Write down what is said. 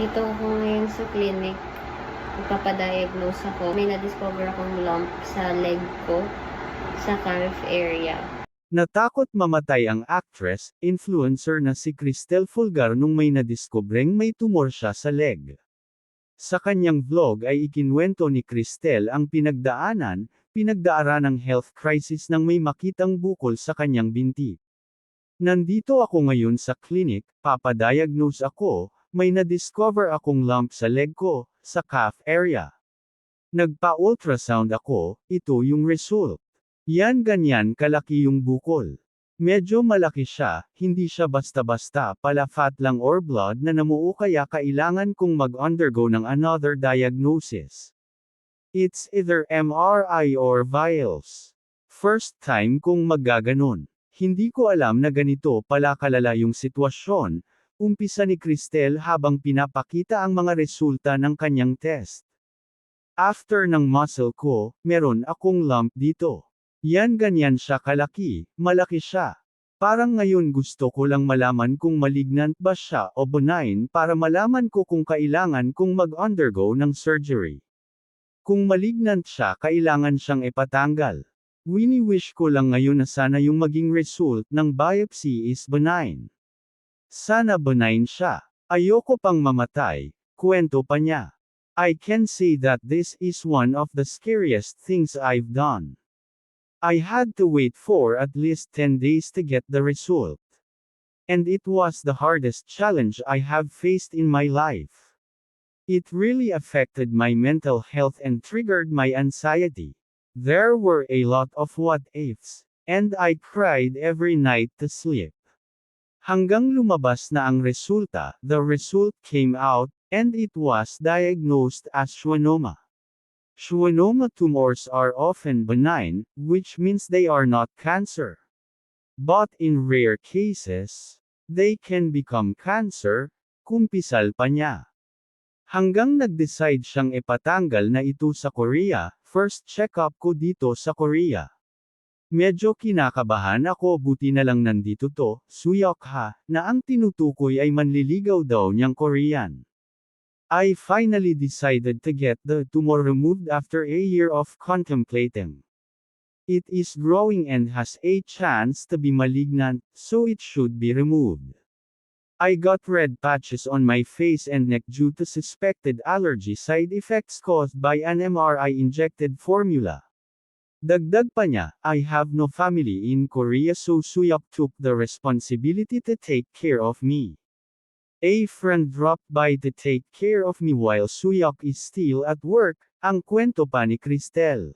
Nandito ako ngayon sa clinic. Magpapadiagnose ako. May na-discover akong lump sa leg ko, sa calf area. Natakot mamatay ang actress, influencer na si Cristel Fulgar nung may nadiskubreng may tumor siya sa leg. Sa kanyang vlog ay ikinwento ni Cristel ang pinagdaanan, pinagdaaran ng health crisis nang may makitang bukol sa kanyang binti. Nandito ako ngayon sa clinic, papadiagnose ako, may nadiscover akong lump sa leg ko, sa calf area. Nagpa-ultrasound ako, ito yung result. Yan ganyan kalaki yung bukol. Medyo malaki siya, hindi siya basta-basta pala fat lang or blood na namuo kaya kailangan kong mag-undergo ng another diagnosis. It's either MRI or vials. First time kong maggaganon. Hindi ko alam na ganito pala kalala yung sitwasyon, umpisa ni Cristel habang pinapakita ang mga resulta ng kanyang test. After ng muscle ko, meron akong lump dito. Yan ganyan siya kalaki, malaki siya. Parang ngayon gusto ko lang malaman kung malignant ba siya o benign para malaman ko kung kailangan kong mag-undergo ng surgery. Kung malignant siya kailangan siyang ipatanggal. Wini-wish ko lang ngayon na sana yung maging result ng biopsy is benign. Sana benign siya. Ayoko pang mamatay, kwento pa niya. I can say that this is one of the scariest things I've done. I had to wait for at least 10 days to get the result. And it was the hardest challenge I have faced in my life. It really affected my mental health and triggered my anxiety. There were a lot of what ifs, and I cried every night to sleep. Hanggang lumabas na ang resulta, the result came out, and it was diagnosed as schwannoma. Schwannoma tumors are often benign, which means they are not cancer. But in rare cases, they can become cancer, kumpisal pa niya. Hanggang nag-decide siyang ipatanggal na ito sa Korea, first check-up ko dito sa Korea. Medyo kinakabahan ako buti na lang nandito to, Suyok ha, na ang tinutukoy ay manliligaw daw niyang Korean. I finally decided to get the tumor removed after a year of contemplating. It is growing and has a chance to be malignant, so it should be removed. I got red patches on my face and neck due to suspected allergy side effects caused by an MRI injected formula. Dagdag pa niya, I have no family in Korea so Suyok took the responsibility to take care of me. A friend dropped by to take care of me while Suyok is still at work, ang kwento pa ni Cristel.